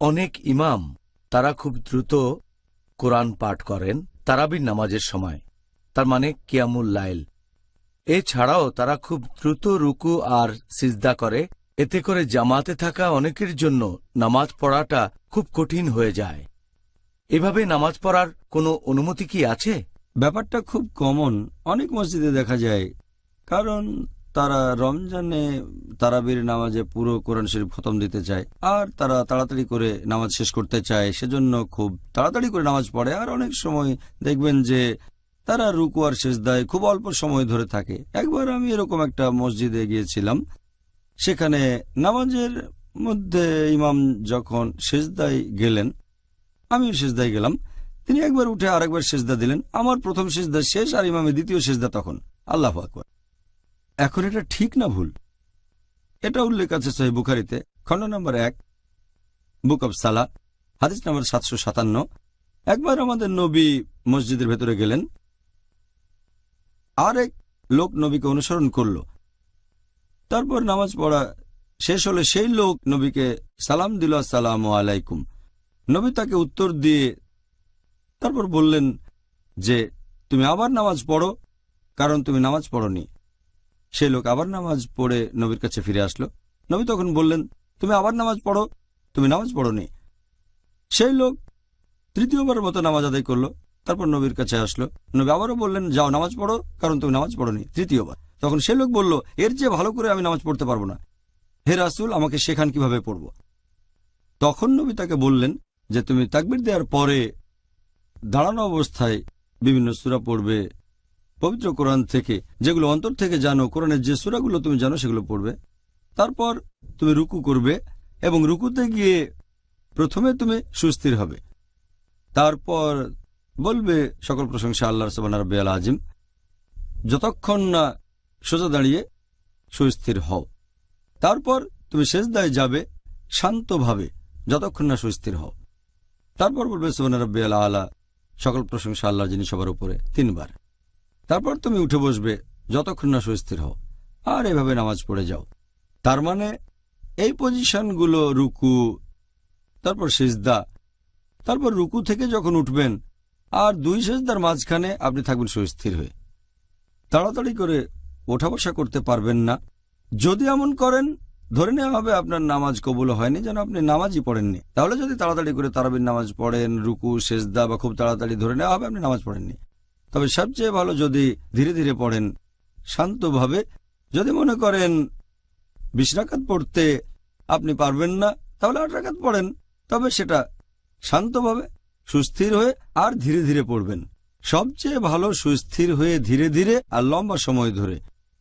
অনেক ইমাম, তারা খুব দ্রুত কোরআন পাঠ করেন তারাবির নামাজের সময়, তার মানে কিয়ামুল লাইল। এছাড়াও তারা খুব দ্রুত রুকু আর সিজদা করে, এতে করে জামাতে থাকা অনেকের জন্য নামাজ পড়াটা খুব কঠিন হয়ে যায়। এভাবে নামাজ পড়ার কোনো অনুমতি কি আছে? ব্যাপারটা খুব কমন অনেক মসজিদে দেখা যায়, কারণ তারা রমজানে তারাবির নামাজে পুরো কোরআন শরীফ খতম দিতে চায়। আর তারা তাড়াতাড়ি করে নামাজ শেষ করতে চায়, সেজন্য খুব তাড়াতাড়ি করে নামাজ পড়ে। আর অনেক সময় দেখবেন যে তারা রুকু আর সেজদায় খুব অল্প সময় ধরে থাকে। একবার আমি এরকম একটা মসজিদে গিয়েছিলাম। সেখানে নামাজের মধ্যে ইমাম যখন সেজদায় গেলেন, আমিও সেজদায় গেলাম। তিনি একবার উঠে আর আরেকবার সেজদা দিলেন। আমার প্রথম সেজদা শেষ আর ইমামের দ্বিতীয় সেজদা তখন। আল্লাহ আকবর। এখন এটা ঠিক না ভুল? এটা উল্লেখ আছে সহি বুখারিতে, খণ্ড নম্বর এক, বুক অব সালা হাদিস নম্বর সাতশো সাতান্ন। একবার আমাদের নবী মসজিদের ভেতরে গেলেন আর এক লোক নবীকে অনুসরণ করল। তারপর নামাজ পড়া শেষ হলে সেই লোক নবীকে সালাম দিল, আসসালাম আলাইকুম। নবী তাকে উত্তর দিয়ে তারপর বললেন যে, তুমি আবার নামাজ পড়ো, কারণ তুমি নামাজ পড়নি। সে লোক আবার নামাজ পড়ে নবীর কাছে ফিরে আসলো। নবী তখন বললেন, তুমি আবার নামাজ পড়ো? তুমি নামাজ পড়নি? সেই লোক তৃতীয়বার মতো নামাজ আদায় করল, তারপর নবীর কাছে আসলো। নবী আবারও বললেন, যাও নামাজ পড়ো, কারণ তুমি নামাজ পড়নি। তৃতীয়বার। তখন সে লোক বলল, এর চেয়ে ভালো করে আমি নামাজ পড়তে পারব না। হে রাসুল, আমাকে শেখান কীভাবে পড়ব? তখন নবী তাকে বললেন যে, তুমি তাকবির দেওয়ার পরে দাঁড়ানো অবস্থায় বিভিন্ন সূরা পড়বে পবিত্র কোরআন থেকে, যেগুলো অন্তর থেকে জানো, কোরআনের যে সূরাগুলো তুমি জানো, সেগুলো পড়বে। তারপর তুমি রুকু করবে এবং রুকুতে গিয়ে প্রথমে তুমি সুস্থির হবে। তারপর বলবে সকল প্রশংসা আল্লাহ সবান রব্বে আল আজিম যতক্ষণ না সোজা দাঁড়িয়ে সুস্থির হও। তারপর তুমি শেষদায় যাবে শান্তভাবে, যতক্ষণ না সুস্থির হও। তারপর বলবে সোহান রব্বে আলা আলা, সকল প্রশংসা আল্লাহ যিনি সবার উপরে তিনবার। তারপর তুমি উঠে বসবে, যতক্ষণ না সুস্থির হও। আর এভাবে নামাজ পড়ে যাও। তার মানে এই পজিশনগুলো রুকু, তারপর সিজদা, তারপর রুকু থেকে যখন উঠবেন, আর দুই সেজদার মাঝখানে আপনি থাকবেন সুস্থির হয়ে। তাড়াতাড়ি করে ওঠা বসা করতে পারবেন না। যদি এমন করেন, ধরে নেওয়া হবে আপনার নামাজ কবুল হয়নি, যেন আপনি নামাজই পড়েননি। তাহলে যদি তাড়াতাড়ি করে তারাবির নামাজ পড়েন, রুকু, সেজদা বা খুব তাড়াতাড়ি ধরে নেওয়া হবে, আপনি নামাজ পড়েননি। তবে সবচেয়ে ভালো যদি ধীরে ধীরে পড়েন, শান্তভাবে যদি মনে করেন, বিশ রাকাত পড়তে আপনি পারবেন না, তাহলে আট রাকাত পড়েন। তবে সেটা শান্তভাবে সুস্থির হয়ে আর ধীরে ধীরে পড়বেন। সবচেয়ে ভালো সুস্থির হয়ে ধীরে ধীরে আর লম্বা সময় ধরে।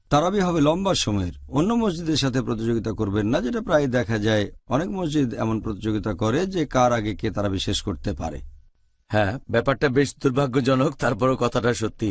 তারাবি হবে লম্বা সময়ের। অন্য মসজিদের সাথে প্রতিযোগিতা করবেন না, যেটা প্রায় দেখা যায়। অনেক মসজিদ এমন প্রতিযোগিতা করে যে কার আগে কে তারাবি শেষ করতে পারে। হ্যাঁ ব্যাপারটা বেশ দুর্ভাগ্যজনক তারপরও কথাটা সত্যি।